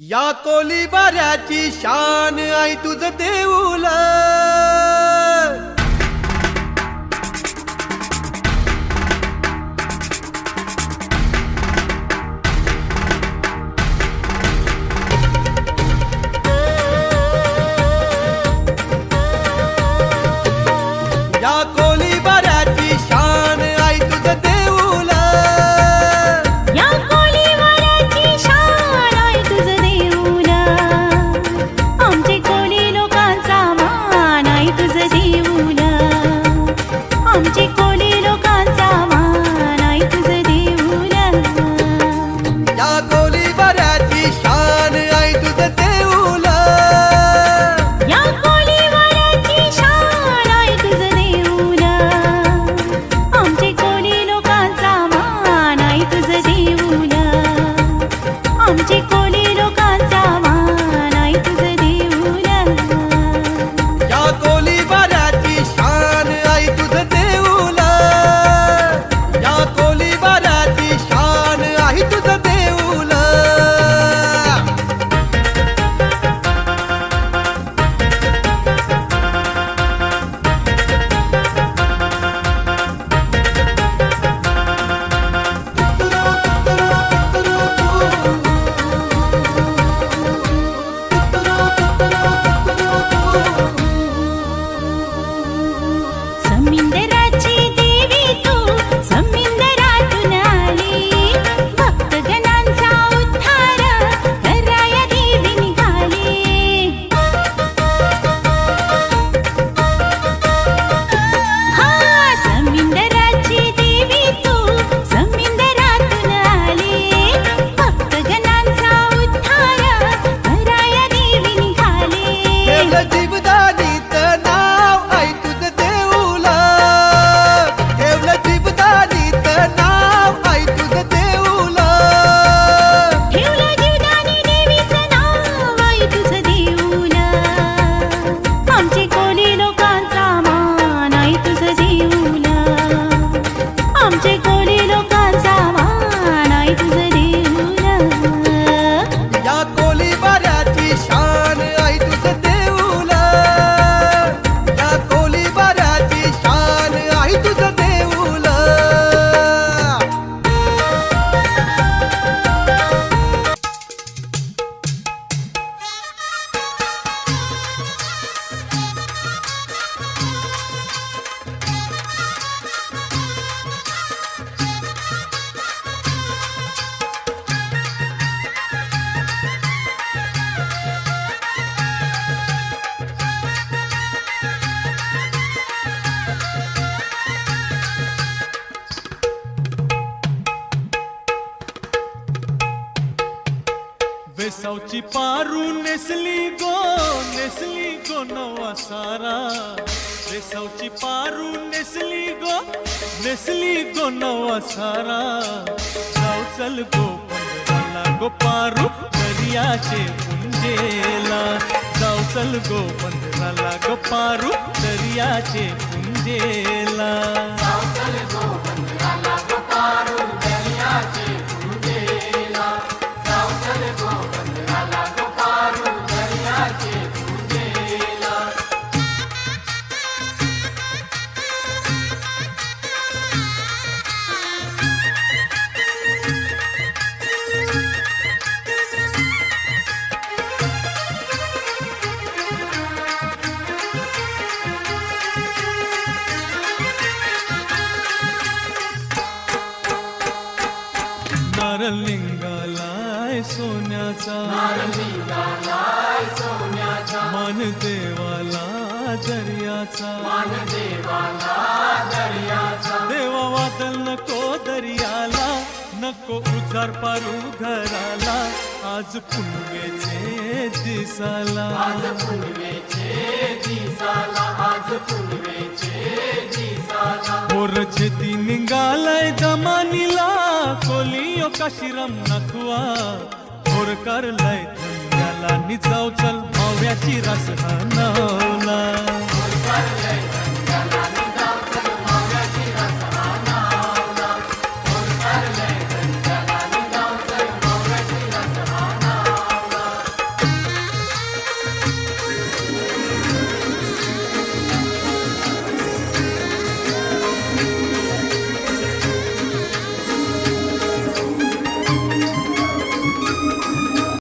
या कोलीबाऱ्याची शान आई तुझ देऊला. आमचे कोळी लोकांचा वेसावची पारू नेसली गो नेसली गो नवा सारा. वेसावची पारू नेसली गो नेसली गो नवा सारा. जाऊ चल गो पंधराला गो पारू दर्याचे पुंजेला जाऊ चल गो पंधराला गो पारू दर्याचे पुंजेला नारलिंगालाय सोन्याचा. मन देवाला दर्याचा देवा वादल नको दर्याला नको उचार पारू घराला. आज पुनवेचे दिसाला. पोर छेती निघालाय जमानीला. कशी काशिरम नखवा पोर लय धंद्याला निजाव चल माव्याची रस हानवला